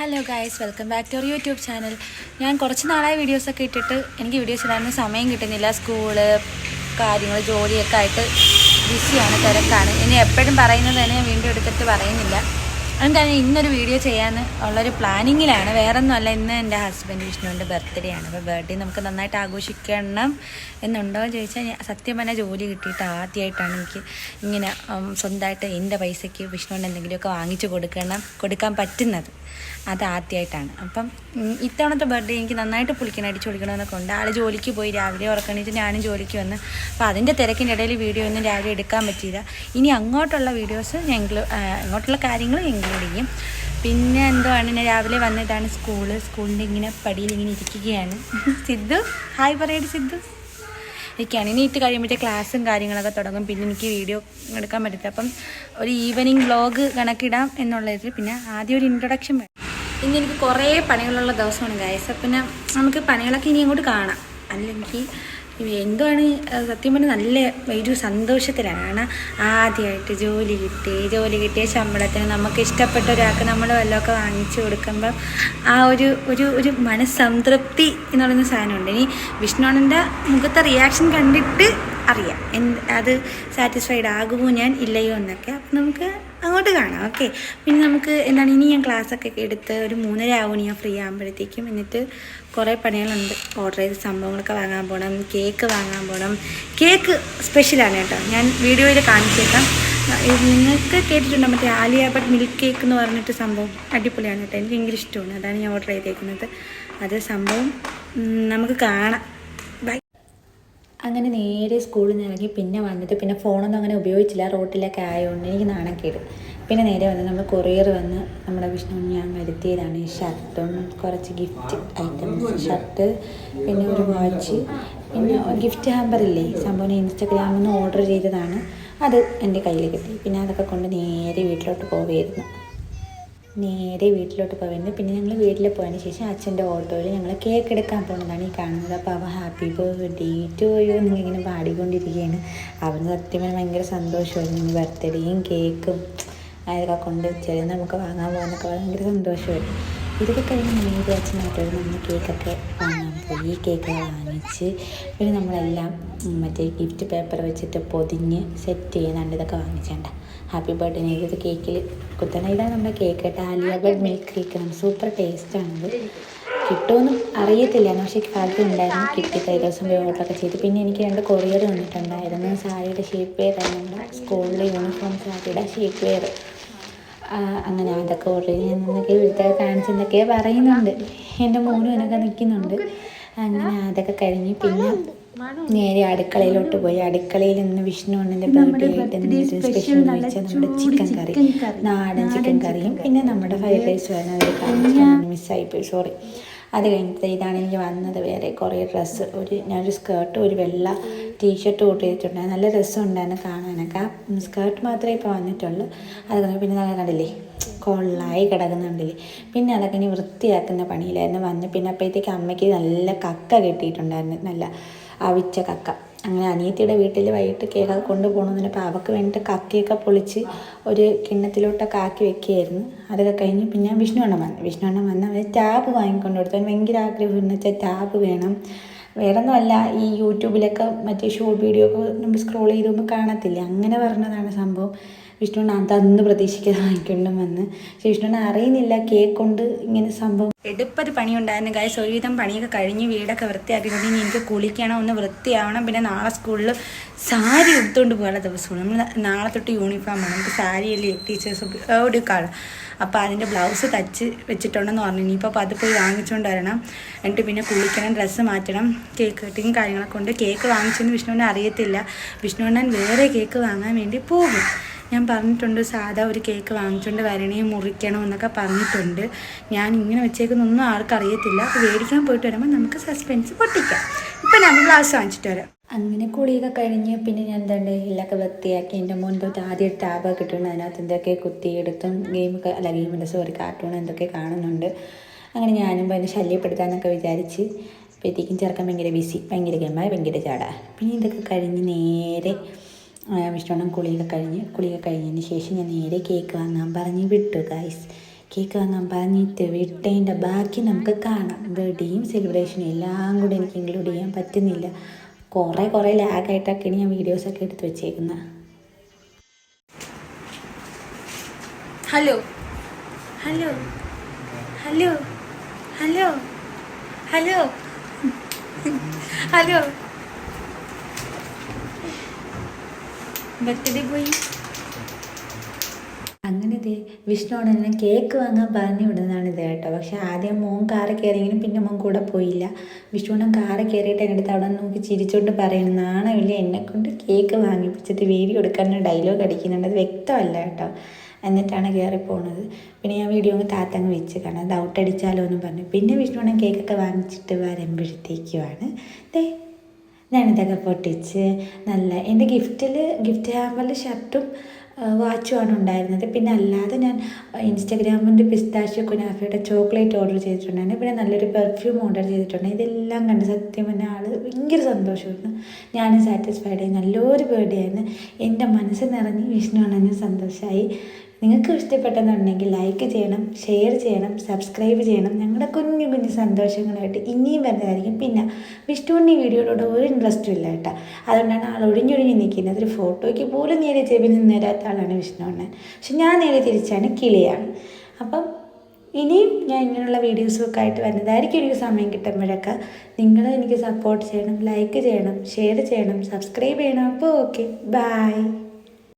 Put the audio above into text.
Hello guys welcome back to our YouTube channel ഞാൻ കുറച്ച് നാളായി വീഡിയോസൊക്കെ ഇട്ടിട്ട് എനിക്ക് വീഡിയോസ് ഇടാനൊന്നും സമയം കിട്ടുന്നില്ല. സ്കൂൾ കാര്യങ്ങൾ ജോലിയൊക്കെ ആയിട്ട് ബിസിയാണ് തിരക്കാണ്. ഇനി എപ്പോഴും പറയുന്നത് തന്നെ ഞാൻ വീണ്ടും എടുത്തിട്ട് പറയുന്നില്ല. അതുകൊണ്ടാണ് ഇന്നൊരു വീഡിയോ ചെയ്യാന്ന് ഉള്ളൊരു പ്ലാനിങ്ങിലാണ്. വേറെ ഒന്നുമല്ല ഇന്ന് എന്റെ ഹസ്ബൻഡ് വിഷ്ണുവിന്റെ ബർത്ത്ഡേ ആണ്. അപ്പോൾ ബർത്ത്ഡേ നമുക്ക് നന്നായിട്ട് ആഘോഷിക്കണം എന്നുണ്ടോ എന്ന് ചോദിച്ചാൽ സത്യം പറഞ്ഞാൽ ജോലി കിട്ടിയിട്ട് ആദ്യമായിട്ടാണ് എനിക്ക് ഇങ്ങനെ സ്വന്തമായിട്ട് എന്റെ പൈസയ്ക്ക് വിഷ്ണുവിന് എന്തെങ്കിലുമൊക്കെ വാങ്ങിച്ചു കൊടുക്കണം കൊടുക്കാൻ പറ്റുന്നത്. അത് ആദ്യമായിട്ടാണ് അപ്പം ഇത്തവണത്തെ ബർത്ത്ഡേ എനിക്ക് നന്നായിട്ട് പുളിക്കണം അടിച്ചു പൊളിക്കണമെന്നൊക്കെ ഉണ്ട്. ആൾ ജോലിക്ക് പോയി രാവിലെ ഉറക്കണിച്ച് ഞാനും ജോലിക്ക് വന്ന്. അപ്പോൾ അതിന്റെ തിരക്കിന്റെ ഇടയിൽ വീഡിയോ ഒന്നും രാവിലെ എടുക്കാൻ പറ്റിയില്ല. ഇനി അങ്ങോട്ടുള്ള വീഡിയോസ് ഞങ്ങൾ അങ്ങോട്ടുള്ള കാര്യങ്ങൾ ഇൻക്ലൂഡ് ചെയ്യും പിന്നെ എന്തോ ആണ് ഞാൻ രാവിലെ വന്നതാണ് സ്കൂൾ. സ്കൂളിന്റെ ഇങ്ങനെ പടിയിൽ ഇങ്ങനെ ഇരിക്കുകയാണ്. സിദ്ധു ഹായ് പറയട് സിദ്ധു. ഇരിക്കുകയാണ്. ഇനി ഇട്ട് കഴിയുമ്പോഴത്തെ ക്ലാസ്സും കാര്യങ്ങളൊക്കെ തുടങ്ങും. പിന്നെ എനിക്ക് വീഡിയോ എടുക്കാൻ പറ്റില്ല അപ്പം ഒരു ഈവനിങ് വ്ളോഗ് കണക്കിടാം എന്നുള്ളതിൽ പിന്നെ ആദ്യം ഒരു ഇൻട്രൊഡക്ഷൻ വേണം. ഇന്ന് എനിക്ക് കുറേ പണികളുള്ള ദിവസമാണ് ഗായസ് അപ്പം നമുക്ക് പണികളൊക്കെ ഇനി അങ്ങോട്ട് കാണാം. അല്ലെങ്കിൽ എന്തുവാണ് സത്യം പറഞ്ഞാൽ നല്ല ഒരു സന്തോഷത്തിലാണ്. കാരണം ആദ്യമായിട്ട് ജോലി കിട്ടി ജോലി കിട്ടിയ ശമ്പളത്തിന് നമുക്ക് ഇഷ്ടപ്പെട്ട ഒരാൾക്ക് നമ്മൾ വല്ലതൊക്കെ വാങ്ങിച്ചു കൊടുക്കുമ്പം ആ ഒരു ഒരു ഒരു മനസ്സംതൃപ്തി എന്ന് പറയുന്ന സാധനമുണ്ട്. ഇനി വിഷ്ണുണന്റെ മുഖത്തെ റിയാക്ഷൻ കണ്ടിട്ട് അറിയാം. എന്ത് അത് സാറ്റിസ്ഫൈഡ് ആകുമോ ഞാൻ ഇല്ലയോ എന്നൊക്കെ. അപ്പം നമുക്ക് അങ്ങോട്ട് കാണാം. ഓക്കെ പിന്നെ നമുക്ക് എന്താണ് ഇനി ഞാൻ ക്ലാസ്സൊക്കെ എടുത്ത് ഒരു മൂന്നര ആവും ഞാൻ ഫ്രീ ആകുമ്പോഴത്തേക്കും എന്നിട്ട് കുറേ പണികളുണ്ട്. ഓർഡർ ചെയ്ത സംഭവങ്ങളൊക്കെ വാങ്ങാൻ പോകണം കേക്ക് വാങ്ങാൻ പോകണം കേക്ക് സ്പെഷ്യലാണ് കേട്ടോ. ഞാൻ വീഡിയോയിൽ കാണിച്ചേക്കാം. നിങ്ങൾക്ക് കേട്ടിട്ടുണ്ടോ? മറ്റേ ആലിയ ബട്ട് മിൽക്ക് കേക്ക് എന്ന് പറഞ്ഞിട്ട് സംഭവം അടിപൊളിയാണ് കേട്ടോ. എനിക്ക് ഭയങ്കര ഇഷ്ടമാണ്. അതാണ് ഞാൻ ഓർഡർ ചെയ്തേക്കുന്നത്. അത് സംഭവം നമുക്ക് കാണാം. അങ്ങനെ നേരെ സ്കൂളിൽ നിന്ന് ഇറങ്ങി പിന്നെ വന്നിട്ട് പിന്നെ ഫോണൊന്നും അങ്ങനെ ഉപയോഗിച്ചില്ല. റോട്ടിലൊക്കെ ആയതുകൊണ്ട് എനിക്ക് നാണക്കേട് പിന്നെ നേരെ വന്ന് നമ്മൾ കൊറിയർ വന്ന് നമ്മുടെ വിഷ്ണു ഞാൻ വരുത്തിയതാണ് ഈ ഷർട്ടും കുറച്ച് ഗിഫ്റ്റ് ഐറ്റംസ് ഷർട്ട് പിന്നെ ഒരു വാച്ച് പിന്നെ ഗിഫ്റ്റ് ഹാമ്പർ ഇല്ലേ? സംഭവം ഇൻസ്റ്റഗ്രാമിൽ നിന്ന് ഓർഡർ ചെയ്തതാണ്. അത് എന്റെ കയ്യിൽ കിട്ടി പിന്നെ അതൊക്കെ കൊണ്ട് നേരെ വീട്ടിലോട്ട് പോവുകയായിരുന്നു. നേരെ വീട്ടിലോട്ട് പോയിരുന്നു പിന്നെ ഞങ്ങൾ വീട്ടിൽ പോയതിന് ശേഷം അച്ഛന്റെ ഓട്ടോയിൽ ഞങ്ങൾ കേക്ക് എടുക്കാൻ പോകുന്നതാണ് ഈ കാണുന്നത്. അപ്പോൾ അവൻ ഹാപ്പി ബർത്ത്ഡേ ടു യു എന്നിങ്ങനെ പാടിക്കൊണ്ടിരിക്കുകയാണ്. അവന് സത്യം ഭയങ്കര സന്തോഷമായിരുന്നു. ബർത്ത്ഡേയും കേക്കും അതൊക്കെ കൊണ്ട് ചെറിയ നമുക്ക് വാങ്ങാൻ പോകുന്നൊക്കെ ഭയങ്കര സന്തോഷമായിരുന്നു. ഇതൊക്കെ കഴിഞ്ഞ് നേരെ അച്ഛനായിട്ടൊരു നമ്മൾ കേക്കൊക്കെ വാങ്ങാൻ ഈ കേക്ക് വാങ്ങിച്ച് പിന്നെ നമ്മളെല്ലാം മറ്റേ ഗിഫ്റ്റ് പേപ്പർ വെച്ചിട്ട് പൊതിഞ്ഞ് സെറ്റ് ചെയ്യുന്നുണ്ട് ഇതൊക്കെ വാങ്ങിച്ചേണ്ട. ഹാപ്പി ബർത്ത്ഡേ ഇത് കേക്കിൽ കുത്തണ. ഇതാണ് നമ്മുടെ കേക്ക് കേട്ടോ. ബഡ് മിൽക്ക് കേക്ക് സൂപ്പർ ടേസ്റ്റാണിത് കിട്ടുമെന്നും അറിയത്തില്ല. പക്ഷേ കാലത്ത് ഉണ്ടായിരുന്നു. കിട്ടി കൈ ദിവസം ഓർഡറൊക്കെ ചെയ്തു. പിന്നെ എനിക്ക് രണ്ട് കൊറിയർ വന്നിട്ടുണ്ടായിരുന്നു. സാരിയുടെ ഷേപ്പ് വെയർ ആയിരുന്നു സ്കൂളിലെ യൂണിഫോം സാരിയുടെ ഷേപ്പ് വെയർ അങ്ങനെ അതൊക്കെ ഓർഡർ ചെയ്ത് ഞാൻ എന്നൊക്കെ വീട്ടിൽ കാണിച്ചെന്നൊക്കെ പറയുന്നുണ്ട്. എന്റെ മോനും എന്നൊക്കെ നിൽക്കുന്നുണ്ട്. അങ്ങനെ അതൊക്കെ കഴിഞ്ഞ് പിന്നെ നേരെ അടുക്കളയിലോട്ട് പോയി. അടുക്കളയിൽ നിന്ന് വിഷ്ണു അണ്ണന്റെ ബർത്ത്ഡേ ആയിട്ട് എന്തെങ്കിലും സ്പെഷ്യൽ എന്ന് വെച്ചാൽ നമ്മുടെ ചിക്കൻ കറി. നാടൻ ചിക്കൻ കറിയും പിന്നെ നമ്മുടെ ഫ്രൈഡ് റൈസ് വരുന്നത് മിസ്സായിപ്പോയി സോറി അത് കഴിഞ്ഞിട്ട് ഇതാണ് എനിക്ക് വന്നത് വേറെ കുറേ ഡ്രസ്സ് ഒരു ഞാനൊരു സ്കേർട്ട് ഒരു വെള്ള ടീഷർട്ട് കൂട്ടി ചെയ്തിട്ടുണ്ടായിരുന്നു നല്ല രസമുണ്ടായിരുന്നു കാണാനൊക്കെ. സ്കേർട്ട് മാത്രമേ ഇപ്പോൾ വന്നിട്ടുള്ളൂ. അത് പിന്നെ നല്ല കണ്ടില്ലേ? കൊള്ളായി കിടക്കുന്നുണ്ടല്ലേ പിന്നെ അതൊക്കെ ഇനി വൃത്തിയാക്കുന്ന പണിയിലായിരുന്നു. വന്ന് പിന്നെ അപ്പോഴത്തേക്ക് അമ്മയ്ക്ക് നല്ല കക്ക കിട്ടിയിട്ടുണ്ടായിരുന്നു. നല്ല അവിച്ച കക്ക. അങ്ങനെ അനിയത്തിയുടെ വീട്ടിൽ വൈകിട്ട് കേക്കൊക്കെ കൊണ്ടുപോകണമെന്ന് പറഞ്ഞപ്പോൾ അവൾക്ക് വേണ്ടിയിട്ട് കക്കിയൊക്കെ പൊളിച്ച് ഒരു കിണ്ണത്തിലോട്ടൊക്കെ ആക്കി വെക്കുകയായിരുന്നു. അതൊക്കെ കഴിഞ്ഞ് പിന്നെ വിഷ്ണു എണ്ണം വന്നു. വിഷ്ണു എണ്ണം വന്ന് അവന് ടാബ് വാങ്ങിക്കൊണ്ട് കൊടുത്തു. അവന് ഭയങ്കര ആഗ്രഹം എന്ന് വെച്ചാൽ ടാബ് വേണം. വേറൊന്നുമല്ല ഈ യൂട്യൂബിലൊക്കെ മറ്റേ ഷോർട്ട് വീഡിയോ ഒക്കെ നമ്മൾ സ്ക്രോൾ ചെയ്ത് പോകുമ്പോൾ കാണത്തില്ല? അങ്ങനെ പറഞ്ഞതാണ് സംഭവം. വിഷ്ണുവിന് അതന്ന് പ്രതീക്ഷിക്കാതെ വാങ്ങിക്കൊണ്ടും വന്ന്. പക്ഷെ വിഷ്ണുവിന് അറിയുന്നില്ല കേക്ക് കൊണ്ട് ഇങ്ങനെ സംഭവം. എടുപ്പൊരു പണിയുണ്ടായിരുന്നു. കാര്യം ഒരുവിധം പണിയൊക്കെ കഴിഞ്ഞ് വീടൊക്കെ വൃത്തിയാക്കി ഇനി എനിക്ക് കുളിക്കണം ഒന്ന് വൃത്തിയാവണം. പിന്നെ നാളെ സ്കൂളിൽ സാരി എടുത്തുകൊണ്ട് പോകാനുള്ള ദിവസമാണ് നമ്മൾ നാളെ തൊട്ട് യൂണിഫോമാണ് നമുക്ക് സാരിയല്ലേ ടീച്ചേഴ്സ് എടുക്കാറ് അപ്പോൾ അതിന്റെ ബ്ലൗസ് തച്ച് വെച്ചിട്ടുണ്ടെന്ന് പറഞ്ഞു. ഇനിയിപ്പോൾ അത് പോയി വാങ്ങിച്ചുകൊണ്ട് വരണം. എന്നിട്ട് പിന്നെ കുളിക്കണം ഡ്രസ്സ് മാറ്റണം കേക്ക് കട്ടിങ് കാര്യങ്ങളൊക്കെ ഉണ്ട്. കേക്ക് വാങ്ങിച്ചെന്ന് വിഷ്ണുവിനെ അറിയത്തില്ല. വിഷ്ണുവിനൻ വേറെ കേക്ക് വാങ്ങാൻ വേണ്ടി പോകും. ഞാൻ പറഞ്ഞിട്ടുണ്ട് സാധാ ഒരു കേക്ക് വാങ്ങിച്ചുകൊണ്ട് വരണേ മുറിക്കണം എന്നൊക്കെ പറഞ്ഞിട്ടുണ്ട്. ഞാൻ ഇങ്ങനെ വെച്ചേക്കുന്നൊന്നും ആർക്കറിയത്തില്ല അപ്പോൾ മേടിക്കാൻ പോയിട്ട് വരുമ്പോൾ നമുക്ക് സസ്പെൻസ് പൊട്ടിക്കാം. ഇപ്പം ഞാൻ ഗ്ലാസ് വാങ്ങിച്ചിട്ട് വരാം. അങ്ങനെ കുളിയൊക്കെ കഴിഞ്ഞ് പിന്നെ ഞാൻ എന്താണ്ട് ഹില്ലൊക്കെ വൃത്തിയാക്കി എന്റെ മുൻപ് ആദ്യം ടാബ് ഇട്ടുണ്ട് അതിനകത്ത് എന്തൊക്കെ കുത്തിയെടുത്തും ഗെയിമൊക്കെ അല്ല ഗെയിമിന്റെ സോറി കാർട്ടൂൺ എന്തൊക്കെ കാണുന്നുണ്ട്. അങ്ങനെ ഞാനും അതിനെ ശല്യപ്പെടുത്താമെന്നൊക്കെ വിചാരിച്ച് അപ്പോഴത്തേക്കും ചെറുക്കൻ ഭയങ്കര ബിസി ഭയങ്കര ഗെയിമായി ഭയങ്കര ചാടാ. പിന്നെ ഇതൊക്കെ കഴിഞ്ഞ് നേരെ വിഷ്ണുണം കുളിയൊക്കെ കഴിഞ്ഞ് കുളിയൊക്കെ കഴിഞ്ഞതിന് ശേഷം ഞാൻ നേരെ കേക്ക് വാങ്ങാൻ പറഞ്ഞ് വിട്ടു ഗൈസ് കേക്ക് വാങ്ങാൻ പറഞ്ഞിട്ട് വിട്ടതിന്റെ ബാക്കി നമുക്ക് കാണാം. ബർത്ത്ഡേയും സെലിബ്രേഷനും എല്ലാം കൂടെ എനിക്ക് ഇൻക്ലൂഡ് ചെയ്യാൻ പറ്റുന്നില്ല. കുറേ കുറേ ലാഗായിട്ടൊക്കെയാണ് ഞാൻ വീഡിയോസൊക്കെ എടുത്ത് വെച്ചേക്കുന്നത് hello hello hello hello hello hello birthday പോയി. അങ്ങനെ ദേ വിഷ്ണുവോട് എന്നെ കേക്ക് വാങ്ങാൻ പറഞ്ഞു വിടുന്നതാണ് ഇത് കേട്ടോ. പക്ഷെ ആദ്യം മോൻ കാറ് കയറിയെങ്കിലും പിന്നെ മോൻ കൂടെ പോയില്ല. വിഷ്ണുവിനെ കാറ് കയറിയിട്ട് എന്റെ അടുത്ത് അവിടെ നോക്കി ചിരിച്ചുകൊണ്ട് പറയുന്നു നാണമില്ല എന്നെ കൊണ്ട് കേക്ക് വാങ്ങിപ്പിച്ചിട്ട് വീഡിയോ എടുക്കാൻ ഡയലോഗ് അടിക്കുന്നുണ്ട്. അത് വ്യക്തമല്ല കേട്ടോ. എന്നിട്ടാണ് കയറി പോണത്. പിന്നെ ഞാൻ വീഡിയോ അങ്ങ് താത്തങ്ങ് വെച്ച് കാണാം. ഡൗട്ട് അടിച്ചാലോ എന്ന് പറഞ്ഞു. പിന്നെ വിഷ്ണുവിനെ കേക്കൊക്കെ വാങ്ങിച്ചിട്ട് വരുമ്പോഴത്തേക്കുമാണ് ദേ ഞാനിതൊക്കെ പൊട്ടിച്ച് നല്ല എന്റെ ഗിഫ്റ്റിൽ ഗിഫ്റ്റ് ഹാമ്പറിൽ ഷർട്ടും വാച്ചുമാണ് ഉണ്ടായിരുന്നത്. പിന്നെ അല്ലാതെ ഞാൻ ഇൻസ്റ്റഗ്രാമിന്റെ പിസ്താഷ്യോ കുനാഫയുടെ ചോക്ലേറ്റ് ഓർഡർ ചെയ്തിട്ടുണ്ടായിരുന്നു പിന്നെ നല്ലൊരു പെർഫ്യൂം ഓർഡർ ചെയ്തിട്ടുണ്ടായിരുന്നു ഇതെല്ലാം കണ്ട് സത്യം പറഞ്ഞ ആൾ ഭയങ്കര സന്തോഷമായിരുന്നു. ഞാനും സാറ്റിസ്ഫൈഡ് ആയി നല്ലൊരു ബേർഡേ ആയിരുന്നു. എന്റെ മനസ്സ് നിറഞ്ഞ് വിഷ്ണു അണ്ണനും സന്തോഷമായി നിങ്ങൾക്ക് ഇഷ്ടപ്പെട്ടെന്നുണ്ടെങ്കിൽ ലൈക്ക് ചെയ്യണം ഷെയർ ചെയ്യണം സബ്സ്ക്രൈബ് ചെയ്യണം. ഞങ്ങളുടെ കുഞ്ഞു കുഞ്ഞു സന്തോഷങ്ങളായിട്ട് ഇനിയും വരുന്നതായിരിക്കും പിന്നെ വിഷ്ണുവിന്റെ വീഡിയോയിലൂടെ ഒരു ഇൻട്രസ്റ്റും ഇല്ല കേട്ടോ. അതുകൊണ്ടാണ് ആൾ ഒഴിഞ്ഞൊഴിഞ്ഞ് നിൽക്കുന്നത്. ഒരു ഫോട്ടോയ്ക്ക് പോലും നേരെ ചെവി നിന്ന് തരാത്ത ആളാണ് വിഷ്ണു അണ്ണൻ. പക്ഷെ ഞാൻ നേരെ തിരിച്ചാണ് കിളിയാണ്. അപ്പം ഇനിയും ഞാൻ ഇങ്ങനെയുള്ള വീഡിയോസൊക്കെ ആയിട്ട് വരുന്നതായിരിക്കും എനിക്ക് സമയം കിട്ടുമ്പോഴൊക്കെ. നിങ്ങൾ എനിക്ക് സപ്പോർട്ട് ചെയ്യണം ലൈക്ക് ചെയ്യണം ഷെയർ ചെയ്യണം സബ്സ്ക്രൈബ് ചെയ്യണം. അപ്പോൾ ഓക്കെ ബായ്